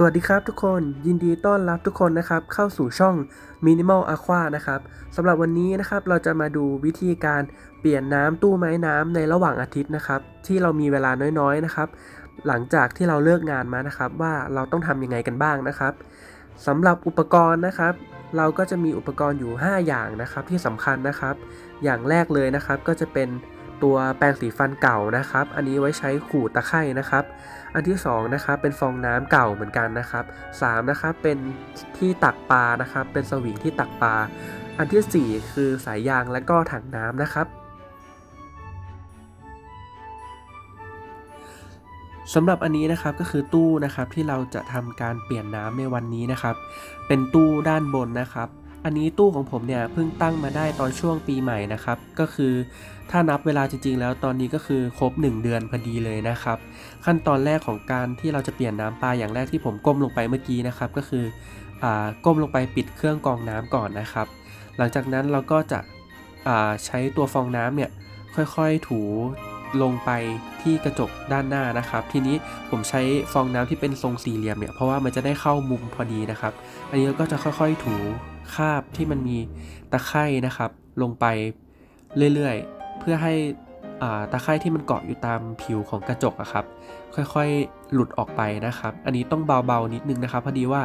สวัสดีครับทุกคนยินดีต้อนรับทุกคนนะครับเข้าสู่ช่อง Minimal Aqua นะครับสำหรับวันนี้นะครับเราจะมาดูวิธีการเปลี่ยนน้ำตู้ไม้น้ำในระหว่างอาทิตย์นะครับ ที่เรามีเวลาน้อยๆนะครับหลังจากที่เราเลิกงานมานะครับ ว่าเราต้องทำยังไงกันบ้างนะครับสำหรับอุปกรณ์นะครับ เราก็จะมีอุปกรณ์อยู่ 5 อย่างนะครับที่สำคัญนะครับ อย่างแรกเลยนะครับก็จะเป็น ตัวแปรงสีฟันเก่านะครับ อันนี้ไว้ใช้ขูดตะไคร่นะครับ อันที่2นะครับเป็นฟองน้ำเก่าเหมือนกันนะครับ3นะครับเป็นที่ตักปลานะครับ เป็นสวิงที่ตักปลา อันทีสี่4 คือสายยางและก็ถังน้ำนะครับสำหรับอันนี้นะครับก็คือตู้นะครับที่เราจะทำการเปลี่ยนน้ำในวันนี้นะครับ เป็นตู้ด้านบนนะครับ อันนี้ตู้ของผมเนี่ยเพิ่งตั้งมาได้ตอนช่วงปีใหม่นะครับ ก็คือถ้านับเวลาจริงๆ แล้วตอนนี้ก็คือครบ 1 เดือนพอดีเลยนะครับ ขั้นตอนแรกของการที่เราจะเปลี่ยนน้ำปลาอย่างแรกที่ผมก้มลงไปเมื่อกี้นะครับ ก็คืออ่าก้มลงไปปิดเครื่องกรองน้ำก่อนนะครับ หลังจากนั้นเราก็จะอ่าใช้ตัวฟองน้ำเนี่ยค่อยๆถูลงไปที่กระจกด้านหน้านะครับ ทีนี้ผมใช้ฟองน้ำที่เป็นทรงสี่เหลี่ยมเนี่ยเพราะว่ามันจะได้เข้ามุมพอดีนะครับ อันนี้เราก็จะค่อยๆถู คราบที่มันมีตะไคร่นะครับ ลงไปเรื่อยๆ เพื่อให้ตะไคร่ที่มันเกาะอยู่ตามผิวของกระจกอะครับ ค่อยๆหลุดออกไปนะครับ อันนี้ต้องเบาๆนิดนึงนะครับพอดีว่า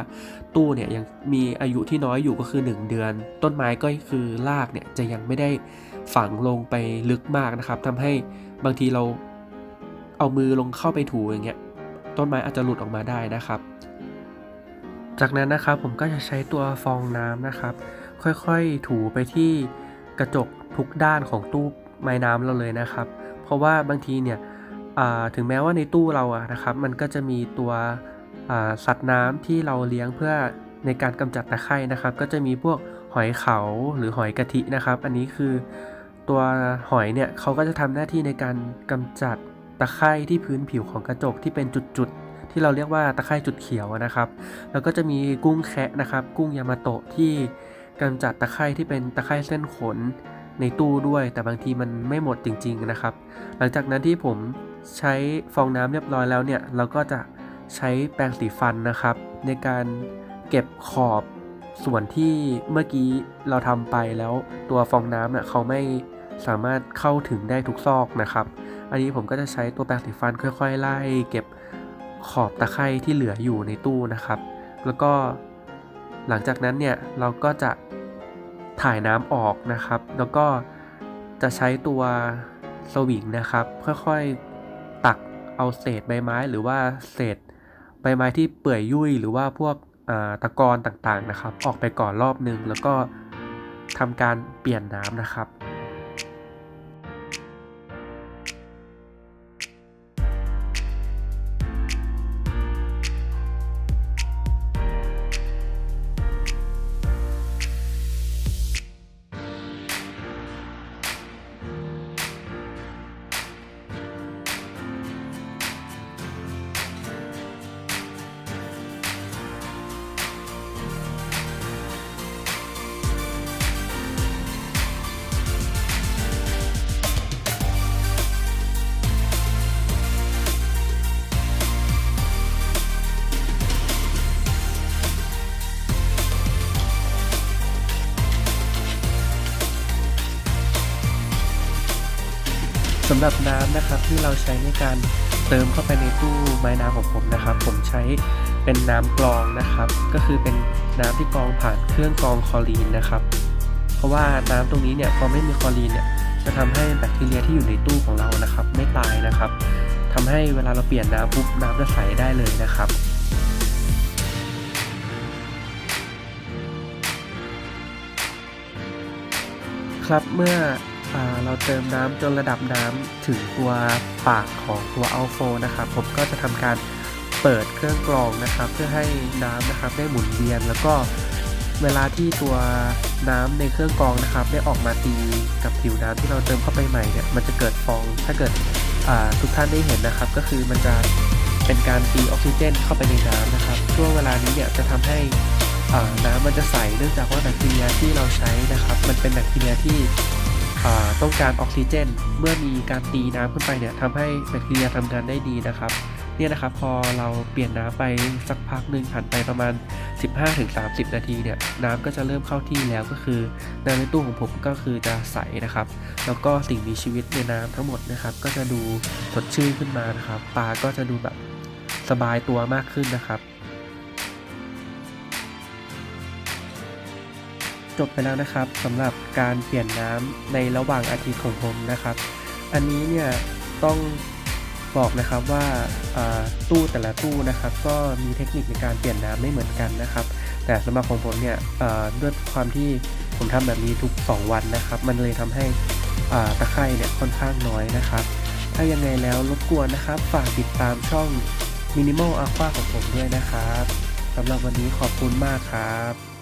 ตู้เนี่ยยังมีอายุที่น้อยอยู่ก็คือ 1 เดือน ต้นไม้ก็คือรากเนี่ยจะยังไม่ได้ฝังลงไปลึกมากนะครับทำให้บางทีเราเอามือลงเข้าไปถูอย่างเงี้ยต้นไม้อาจจะหลุดออกมาได้นะครับ จากนั้นนะครับผมก็จะใช้ตัวฟองน้ำนะครับ ค่อยๆถูไปที่กระจกทุกด้านของตู้ไม้น้ำเราเลยนะครับ เพราะว่าบางทีเนี่ยถึงแม้ว่าในตู้เราอะนะครับ มันก็จะมีตัวสัตว์น้ำที่เราเลี้ยงเพื่อในการกำจัดตะไคร่นะครับ ก็จะมีพวกหอยเขาหรือหอยกะทินะครับ อันนี้คือตัวหอยเนี่ยเขาก็จะทำหน้าที่ในการกำจัดตะไคร่ที่พื้นผิวของกระจกที่เป็นจุดๆ ที่เราเรียกว่าตะไคร่จุดเขียวนะครับ แล้วก็จะมีกุ้งแคะนะครับ กุ้งยามาโตะที่กำจัดตะไคร่ที่เป็นตะไคร่เส้นขนในตู้ด้วย แต่บางทีมันไม่หมดจริง ๆนะครับ หลังจากนั้นที่ผมใช้ฟองน้ำเรียบร้อยแล้วเนี่ย เราก็จะใช้แปรงสีฟันนะครับ ในการเก็บขอบส่วนที่เมื่อกี้เราทำไปแล้วตัวฟองน้ำเนี่ยเขาไม่สามารถเข้าถึงได้ทุกซอกนะครับ อันนี้ผมก็จะใช้ตัวแปรงสีฟันค่อย ๆ ไล่ เก็บ ขอบตะไคร่ที่เหลืออยู่ในตู้นะครับ แล้วก็หลังจากนั้นเนี่ยเราก็จะถ่ายน้ำออกนะครับ แล้วก็จะใช้ตัวสวิงนะครับ ค่อยๆตักเอาเศษใบไม้หรือว่าเศษใบไม้ที่เปื่อยยุ่ยหรือว่าพวกตะกอนต่างๆนะครับ ออกไปก่อนรอบนึงแล้วก็ทำการเปลี่ยนน้ำนะครับ สำหรับน้ำนะครับที่เราใช้ในการเติมเข้าไปในตู้ไม้น้ำของผมนะครับ ผมใช้เป็นน้ำกรองนะครับ ก็คือเป็นน้ำที่กรองผ่านเครื่องกรองคลอรีนนะครับ เพราะว่าน้ำตรงนี้เนี่ยพอไม่มีคลอรีนเนี่ยจะทำให้แบคทีเรียที่อยู่ในตู้ของเรานะครับ ไม่ตายนะครับทำให้เวลาเราเปลี่ยนน้ำปุ๊บน้ำจะใสได้เลยนะครับครับเมื่อ เราเติมน้ำจนระดับน้ำถึงตัวปากของตัวอัลโฟนะครับ ผมก็จะทำการเปิดเครื่องกรองนะครับ เพื่อให้น้ำนะครับได้หมุนเวียนแล้วก็เวลาที่ตัวน้ำในเครื่องกรองนะครับ ได้ออกมาตีกับผิวน้ำที่เราเติมเข้าไปใหม่เนี่ยมันจะเกิดฟอง ถ้าเกิดทุกท่านได้เห็นนะครับ ก็คือมันจะเป็นการตีออกซิเจนเข้าไปในน้ำนะครับ ช่วงเวลานี้เนี่ยจะทำให้น้ำมันจะใสเนื่องจากว่าแบคทีเรียที่เราใช้นะครับ มันเป็นแบคทีเรียที่ ต้องการออกซิเจน เมื่อมีการตีน้ำขึ้นไปเนี่ยทำให้แบคทีเรียทำงานได้ดีนะครับเนี่ยนะครับพอเราเปลี่ยนน้ำไปสักพักหนึ่งผ่านไปประมาณ 15-30 นาทีเนี่ยน้ำก็จะเริ่มเข้าที่แล้วก็คือน้ำในตู้ของผมก็คือจะใสนะครับ แล้วก็สิ่งมีชีวิตในน้ำทั้งหมดนะครับก็จะดูสดชื่นขึ้นมานะครับปลาก็จะดูแบบสบายตัวมากขึ้นนะครับ จบไปแล้วนะครับสำหรับการเปลี่ยนน้ำในระหว่างอาทิตย์ของผมนะครับ อันนี้เนี่ยต้องบอกนะครับว่าาตู้แต่ละตู้นะครับ ก็มีเทคนิคในการเปลี่ยนน้ำไม่เหมือนกันนะครับ แต่สำหรับของผมเนี่ยด้วยความที่ผมทำแบบนี้ทุก 2 วันนะครับ มันเลยทำให้ตะไคร่เนี่ยค่อนข้างน้อยนะครับ ถ้ายังไงแล้วรบกวนนะครับ ฝากติดตามช่อง Minimal Aqua ของผมด้วยนะครับสำหรับวันนี้ขอบคุณมากครับ